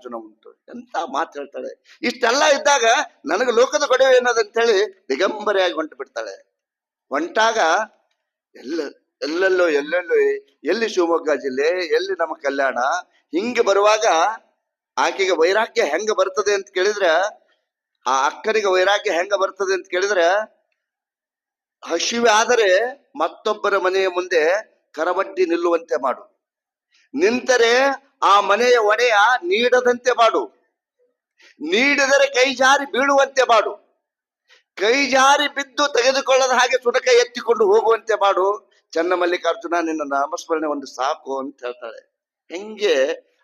ಅರ್ಜುನ ಉಂಟು. ಎಂತ ಮಾತು ಹೇಳ್ತಾಳೆ? ಇಷ್ಟೆಲ್ಲ ಇದ್ದಾಗ ನನಗೆ ಲೋಕದ ಗೊಡವೆ ಹೇಳಿ ದಿಗಂಬರಿಯಾಗಿ ಹೊಂಟು ಬಿಡ್ತಾಳೆ. ಹೊಂಟಾಗ ಎಲ್ಲ, ಎಲ್ಲೆಲ್ಲೋ ಎಲ್ಲೆಲ್ಲೋ, ಎಲ್ಲಿ ಶಿವಮೊಗ್ಗ ಜಿಲ್ಲೆ, ಎಲ್ಲಿ ನಮ್ಮ ಕಲ್ಯಾಣ, ಹಿಂಗೆ ಬರುವಾಗ ಆಕೆಗೆ ವೈರಾಗ್ಯ ಹೆಂಗ ಬರ್ತದೆ ಅಂತ ಕೇಳಿದ್ರೆ, ಆ ಅಕ್ಕನಿಗೆ ವೈರಾಗ್ಯ ಹೆಂಗ ಬರ್ತದೆ ಅಂತ ಕೇಳಿದ್ರೆ, ಹಸಿವೆ ಆದರೆ ಮತ್ತೊಬ್ಬರ ಮನೆಯ ಮುಂದೆ ಕರವಡ್ಡಿ ನಿಲ್ಲುವಂತೆ ಮಾಡು. ನಿಂತರೆ ಆ ಮನೆಯ ಒಡೆಯ ನೀಡದಂತೆ ಮಾಡು. ನೀಡಿದರೆ ಕೈ ಜಾರಿ ಬೀಳುವಂತೆ ಮಾಡು. ಕೈ ಜಾರಿ ಬಿದ್ದು ತೆಗೆದುಕೊಳ್ಳದ ಹಾಗೆ ಸುಡಕ ಎತ್ತಿಕೊಂಡು ಹೋಗುವಂತೆ ಮಾಡು. ಚನ್ನ ಮಲ್ಲಿಕಾರ್ಜುನ ನಿನ್ನ ನಾಮಸ್ಮರಣೆ ಒಂದು ಸಾಕು ಅಂತ ಹೇಳ್ತಾಳೆ. ಹೆಂಗೆ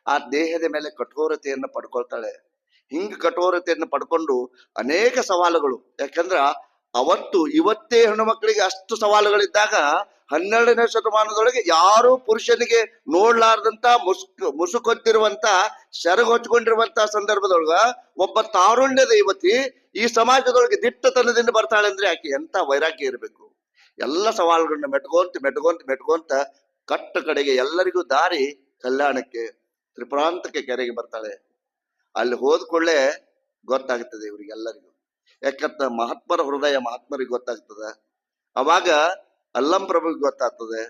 ಆ ದೇಹದ ಮೇಲೆ ಕಠೋರತೆಯನ್ನು ಪಡ್ಕೊಳ್ತಾಳೆ. ಹಿಂಗ ಕಠೋರತೆಯನ್ನು ಪಡ್ಕೊಂಡು ಅನೇಕ ಸವಾಲುಗಳು. ಯಾಕಂದ್ರ ಅವತ್ತು ಇವತ್ತೇ ಹೆಣ್ಣು ಮಕ್ಕಳಿಗೆ ಅಷ್ಟು ಸವಾಲುಗಳಿದ್ದಾಗ ಹನ್ನೆರಡನೇ ಶತಮಾನದೊಳಗೆ ಯಾರು ಪುರುಷನಿಗೆ ನೋಡ್ಲಾರ್ದಂತ ಮುಸ್ಕ್ ಮುಸುಕೊತ್ತಿರುವಂತ ಸೆರಗು ಹೊಚ್ಕೊಂಡಿರುವಂತ ಸಂದರ್ಭದೊಳಗ ಒಬ್ಬ ತಾರುಣ್ಯ ದೈವತಿ ಈ ಸಮಾಜದೊಳಗೆ ದಿಟ್ಟತನದಿಂದ ಬರ್ತಾಳೆ ಅಂದ್ರೆ ಆಕೆ ಎಂತ ವೈರಾಗ್ಯ ಇರಬೇಕು? ಎಲ್ಲ ಸವಾಲುಗಳನ್ನ ಮೆಟ್ಕೊಂತ ಮೆಟ್ಕೊಂತ ಮೆಟ್ಕೊಂತ ಕಟ್ಟ ಕಡೆಗೆ ಎಲ್ಲರಿಗೂ ದಾರಿ ಕಲ್ಯಾಣಕ್ಕೆ, ತ್ರಿಪುರಾಂತಕ್ಕೆ ಕೆರೆಗೆ ಬರ್ತಾಳೆ. ಅಲ್ಲಿ ಹೋದ್ಕೊಳ್ಳೆ ಗೊತ್ತಾಗ್ತದೆ ಇವರಿಗೆಲ್ಲರಿಗೂ. ಯಾಕಂತ ಮಹಾತ್ಮರ ಹೃದಯ ಮಹಾತ್ಮರಿಗೆ ಗೊತ್ತಾಗ್ತದ. ಅವಾಗ ಅಲ್ಲಂ ಪ್ರಭುಗೆ ಗೊತ್ತಾಗ್ತದೆ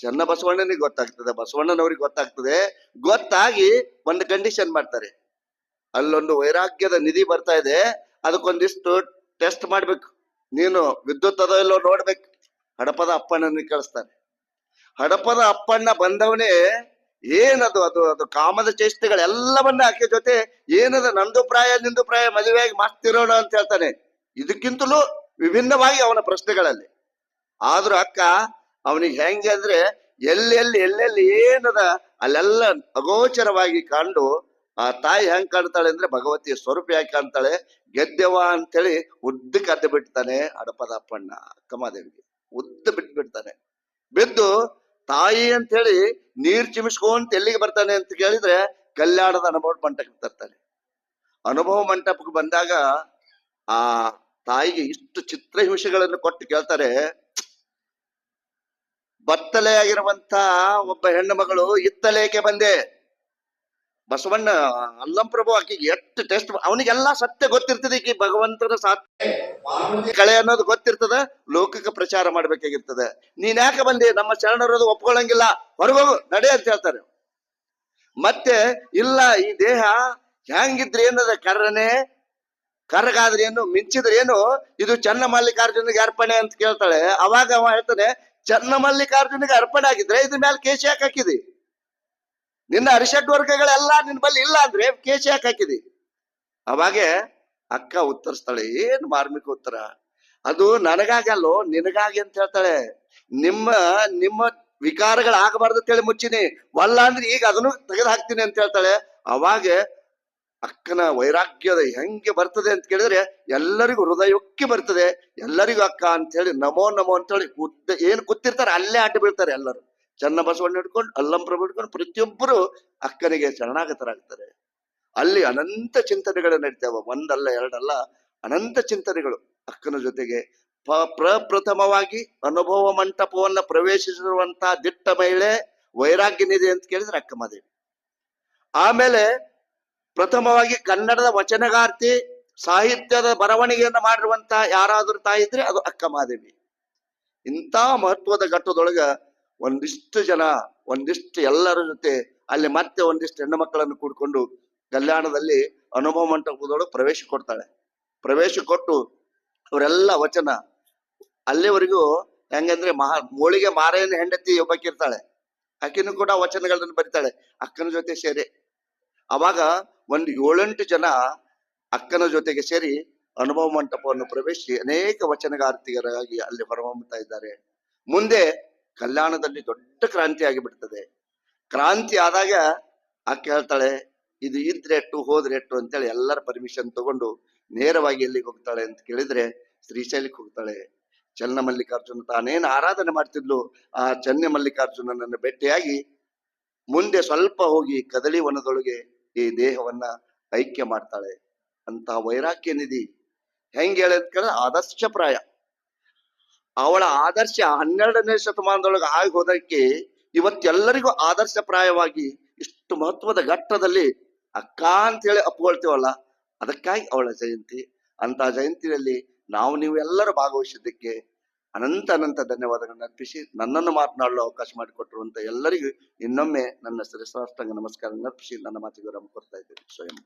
ಚನ್ನ ಬಸವಣ್ಣನಿಗೆ ಗೊತ್ತಾಗ್ತದೆ, ಬಸವಣ್ಣನವ್ರಿಗೆ ಗೊತ್ತಾಗ್ತದೆ. ಗೊತ್ತಾಗಿ ಒಂದು ಕಂಡೀಷನ್ ಮಾಡ್ತಾರೆ. ಅಲ್ಲೊಂದು ವೈರಾಗ್ಯದ ನಿಧಿ ಬರ್ತಾ ಇದೆ, ಅದಕ್ಕೊಂದಿಷ್ಟು ಟೆಸ್ಟ್ ಮಾಡ್ಬೇಕು. ನೀನು ವಿದ್ಯುತ್ ಅದೋ ಇಲ್ಲೋ ನೋಡ್ಬೇಕು. ಹಡಪದ ಅಪ್ಪಣ್ಣನಿಗೆ ಕಳಿಸ್ತಾನೆ. ಹಡಪದ ಅಪ್ಪಣ್ಣ ಬಂದವನೇ ಏನದು ಅದು ಅದು ಕಾಮದ ಚೇಷ್ಟೆಗಳೆಲ್ಲವನ್ನ ಆಕೆ ಜೊತೆ ಏನದ ನಂದು ಪ್ರಾಯ, ನಿಂದು ಪ್ರಾಯ, ಮದುವೆಯಾಗಿ ಮಾಡ್ತಿರೋಣ ಅಂತ ಹೇಳ್ತಾನೆ. ಇದಕ್ಕಿಂತಲೂ ವಿಭಿನ್ನವಾಗಿ ಅವನ ಪ್ರಶ್ನೆಗಳಲ್ಲಿ. ಆದ್ರೂ ಅಕ್ಕ, ಅವನಿಗೆ ಹೆಂಗೆ ಅಂದ್ರೆ ಎಲ್ಲೆಲ್ಲಿ ಎಲ್ಲೆಲ್ಲಿ ಏನದ ಅಲ್ಲೆಲ್ಲ ಅಗೋಚರವಾಗಿ ಕಂಡು ಆ ತಾಯಿ ಹೆಂಗ್ ಕಾಣ್ತಾಳೆ ಅಂದ್ರೆ ಭಗವತಿ ಸ್ವರೂಪ ಯಾಕೆ ಕಾಣ್ತಾಳೆ? ಗೆದ್ದೆವ ಅಂತೇಳಿ ಉದ್ದ ಕದ್ದು ಬಿಡ್ತಾನೆ ಅಡಪದಪ್ಪಣ್ಣ ಅಕ್ಕಮಾದೇವಿಗೆ ಉದ್ದ ಬಿಟ್ಟು ಬಿಡ್ತಾನೆ. ಬಿದ್ದು ತಾಯಿ ಅಂತ ಹೇಳಿ ನೀರ್ ಚಿಮಿಸ್ಕೊಂತ ಎಲ್ಲಿಗೆ ಬರ್ತಾನೆ ಅಂತ ಕೇಳಿದ್ರೆ ಕಲ್ಯಾಣದ ಅನುಭವ ಮಂಟಪಕ್ಕೆ ತರ್ತಾನೆ. ಅನುಭವ ಮಂಟಪಕ್ಕೆ ಬಂದಾಗ ಆ ತಾಯಿಗೆ ಇಷ್ಟು ಚಿತ್ರಹಿಂಸೆಗಳನ್ನು ಕೊಟ್ಟು ಕೇಳ್ತಾರೆ. ಬತ್ತಲೆ ಆಗಿರುವಂತ ಒಬ್ಬ ಹೆಣ್ಣು ಮಗಳು ಇತ್ತಲೇಕೆ ಬಂದೆ. ಬಸವಣ್ಣ ಅಲ್ಲಂ ಪ್ರಭು ಆಕಿಗೆ ಎಷ್ಟು ಟೆಸ್ಟ್ ಅವನಿಗೆಲ್ಲಾ ಸತ್ಯ ಗೊತ್ತಿರ್ತದೆ ಈಕಿ ಭಗವಂತನ ಸಾತ್ ಕಳೆ ಅನ್ನೋದು ಗೊತ್ತಿರ್ತದ ಲೋಕಕ್ಕೆ ಪ್ರಚಾರ ಮಾಡ್ಬೇಕಾಗಿರ್ತದೆ. ನೀನ್ ಯಾಕೆ ಬಂದೆ? ನಮ್ಮ ಶರಣರದು ಒಪ್ಕೊಳ್ಳಂಗಿಲ್ಲ. ಹೊರಗೋಗು, ನಡೆ ಅಂತ ಹೇಳ್ತಾರೆ. ಮತ್ತೆ, ಇಲ್ಲ, ಈ ದೇಹ ಹೆಂಗಿದ್ರೆ ಏನದ ಕರ್ರನೆ? ಕರ್ರಗಾದ್ರೆ ಏನು? ಮಿಂಚಿದ್ರೆ ಏನು? ಇದು ಚನ್ನ ಅರ್ಪಣೆ ಅಂತ ಕೇಳ್ತಾಳೆ. ಅವಾಗ ಅವ ಹೇಳ್ತಾನೆ ಚನ್ನ ಮಲ್ಲಿಕಾರ್ಜುನಿಗೆ ಅರ್ಪಣೆ ಆಗಿದ್ರೆ ಇದ್ರ ಮೇಲೆ ಕೇಶಿ ಯಾಕೆ ಹಾಕಿದಿ? ನಿನ್ನ ಅರಿಷಡ್ ವರ್ಗಗಳೆಲ್ಲ ನಿನ್ ಬಲ್ಲಿ ಇಲ್ಲ ಅಂದ್ರೆ ಕೇಶಿ ಯಾಕೆ ಹಾಕಿದಿ? ಅವಾಗೆ ಅಕ್ಕ ಉತ್ತರಿಸ್ತಾಳೆ ಏನ್ ಮಾರ್ಮಿಕ ಉತ್ತರ? ಅದು ನನಗಾಗಲ್ಲೋ, ನಿನಗಾಗಿ ಅಂತ ಹೇಳ್ತಾಳೆ. ನಿಮ್ಮ ನಿಮ್ಮ ವಿಕಾರಗಳಾಗಬಾರ್ದು ಅಂತೇಳಿ ಮುಚ್ಚಿನಿ. ವಲ್ಲ ಅಂದ್ರೆ ಈಗ ಅದನ್ನು ತೆಗೆದು ಹಾಕ್ತೀನಿ ಅಂತ ಹೇಳ್ತಾಳೆ. ಅವಾಗ ಅಕ್ಕನ ವೈರಾಗ್ಯದ ಹೆಂಗೆ ಬರ್ತದೆ ಅಂತ ಕೇಳಿದ್ರೆ ಎಲ್ಲರಿಗೂ ಹೃದಯಕ್ಕೆ ಬರ್ತದೆ. ಎಲ್ಲರಿಗೂ ಅಕ್ಕ ಅಂತ ಹೇಳಿ ನಮೋ ನಮೋ ಅಂತ ಹೇಳಿ ಉದ್ದ ಏನ್ ಕೂತಿರ್ತಾರೆ ಅಲ್ಲೇ ಅಡ್ಡ ಬೀಳ್ತಾರೆ ಎಲ್ಲರೂ. ಚನ್ನ ಬಸವಣ್ಣ ಹಿಡ್ಕೊಂಡು, ಅಲ್ಲಂ ಪ್ರಭು ಹಿಡ್ಕೊಂಡು ಪ್ರತಿಯೊಬ್ಬರು ಅಕ್ಕನಿಗೆ ಶರಣಾಗತರಾಗ್ತಾರೆ. ಅಲ್ಲಿ ಅನಂತ ಚಿಂತನೆಗಳು ನಡೀತಾವ. ಒಂದಲ್ಲ, ಎರಡಲ್ಲ, ಅನಂತ ಚಿಂತನೆಗಳು ಅಕ್ಕನ ಜೊತೆಗೆ. ಪ- ಪ್ರಪ್ರಥಮವಾಗಿ ಅನುಭವ ಮಂಟಪವನ್ನ ಪ್ರವೇಶಿಸಿರುವಂತಹ ದಿಟ್ಟ ಮಹಿಳೆ ವೈರಾಗ್ಯನಿದೆ ಅಂತ ಕೇಳಿದ್ರೆ ಅಕ್ಕ ಮಾದೇವಿ. ಆಮೇಲೆ ಪ್ರಥಮವಾಗಿ ಕನ್ನಡದ ವಚನಗಾರ್ತಿ, ಸಾಹಿತ್ಯದ ಬರವಣಿಗೆಯನ್ನು ಮಾಡಿರುವಂತಹ ಯಾರಾದ್ರೂ ತಾಯಿ ಇದ್ರೆ ಅದು ಅಕ್ಕ ಮಾದೇವಿ. ಇಂಥ ಮಹತ್ವದ ಘಟ್ಟದೊಳಗ ಒಂದಿಷ್ಟು ಜನ, ಒಂದಿಷ್ಟು ಎಲ್ಲರ ಜೊತೆ ಅಲ್ಲಿ ಮತ್ತೆ ಒಂದಿಷ್ಟು ಹೆಣ್ಣು ಮಕ್ಕಳನ್ನು ಕೂಡ್ಕೊಂಡು ಕಲ್ಯಾಣದಲ್ಲಿ ಅನುಭವ ಮಂಟಪದೊಳಗೆ ಪ್ರವೇಶ ಕೊಡ್ತಾಳೆ. ಪ್ರವೇಶ ಕೊಟ್ಟು ಅವರೆಲ್ಲ ವಚನ, ಅಲ್ಲಿವರೆಗೂ ಹೆಂಗಂದ್ರೆ ಮಹಾ ಮೋಳಿಗೆ ಮಾರೆಯನ್ನು ಹೆಂಡತಿ ಒಬ್ಬಕ್ಕಿರ್ತಾಳೆ ಆಕಿನೂ ಕೂಡ ವಚನಗಳನ್ನು ಬರಿತಾಳೆ. ಅಕ್ಕನ ಜೊತೆ ಸೇರಿ. ಅವಾಗ ಒಂದು ಏಳೆಂಟು ಜನ ಅಕ್ಕನ ಜೊತೆಗೆ ಸೇರಿ ಅನುಭವ ಮಂಟಪವನ್ನು ಪ್ರವೇಶಿಸಿ ಅನೇಕ ವಚನಗಾರ್ತಿಗರಾಗಿ ಅಲ್ಲಿ ಹೊರಹೊಮ್ಮುತ್ತಾ ಇದ್ದಾರೆ. ಮುಂದೆ ಕಲ್ಯಾಣದಲ್ಲಿ ದೊಡ್ಡ ಕ್ರಾಂತಿ ಆಗಿಬಿಡ್ತದೆ. ಕ್ರಾಂತಿ ಆದಾಗ ಆ ಹೇಳ್ತಾಳೆ, ಇದು ಇದ್ರೆ ಎಟ್ಟು, ಹೋದ್ರೆ ಎಟ್ಟು ಅಂತೇಳಿ ಎಲ್ಲರ ಪರ್ಮಿಷನ್ ತಗೊಂಡು ನೇರವಾಗಿ ಎಲ್ಲಿಗೆ ಹೋಗ್ತಾಳೆ ಅಂತ ಕೇಳಿದ್ರೆ ಶ್ರೀಶೈಲಕ್ಕೆ ಹೋಗ್ತಾಳೆ. ಚನ್ನ ಮಲ್ಲಿಕಾರ್ಜುನ ತಾನೇನು ಆರಾಧನೆ ಮಾಡ್ತಿದ್ಲು, ಆ ಚನ್ನ ಮಲ್ಲಿಕಾರ್ಜುನನನ್ನು ಭೇಟಿಯಾಗಿ ಮುಂದೆ ಸ್ವಲ್ಪ ಹೋಗಿ ಕದಳಿ ವನದೊಳಗೆ ಈ ದೇಹವನ್ನ ಐಕ್ಯ ಮಾಡ್ತಾಳೆ. ಅಂತ ವೈರಾಗ್ಯ ನಿಧಿ. ಹೆಂಗ್ ಹೇಳದ್ ಕೇಳ ಆದರ್ಶಪ್ರಾಯ ಅವಳ ಆದರ್ಶ ಹನ್ನೆರಡನೇ ಶತಮಾನದೊಳಗೆ ಆಗಿ ಹೋದಕ್ಕೆ ಇವತ್ತೆಲ್ಲರಿಗೂ ಆದರ್ಶಪ್ರಾಯವಾಗಿ ಇಷ್ಟು ಮಹತ್ವದ ಘಟ್ಟದಲ್ಲಿ ಅಕ್ಕ ಅಂತೇಳಿ ಅಪ್ಕೊಳ್ತೀವಲ್ಲ ಅದಕ್ಕಾಗಿ ಅವಳ ಜಯಂತಿ. ಅಂತ ಜಯಂತಿಯಲ್ಲಿ ನಾವು ನೀವು ಎಲ್ಲರೂ ಭಾಗವಹಿಸಿದ್ದಕ್ಕೆ ಅನಂತ ಅನಂತ ಧನ್ಯವಾದಗಳನ್ನು ಅರ್ಪಿಸಿ ನನ್ನನ್ನು ಮಾತನಾಡಲು ಅವಕಾಶ ಮಾಡಿಕೊಟ್ಟಿರುವಂತ ಎಲ್ಲರಿಗೂ ಇನ್ನೊಮ್ಮೆ ನನ್ನ ಶಿರಸಾಷ್ಟಾಂಗ ನಮಸ್ಕಾರ ಅರ್ಪಿಸಿ ನನ್ನ ಮಾತಿಗೆ ವಿರಾಮ ಕೊಡ್ತಾ ಇದ್ದೇನೆ. ಸ್ವಯಂ.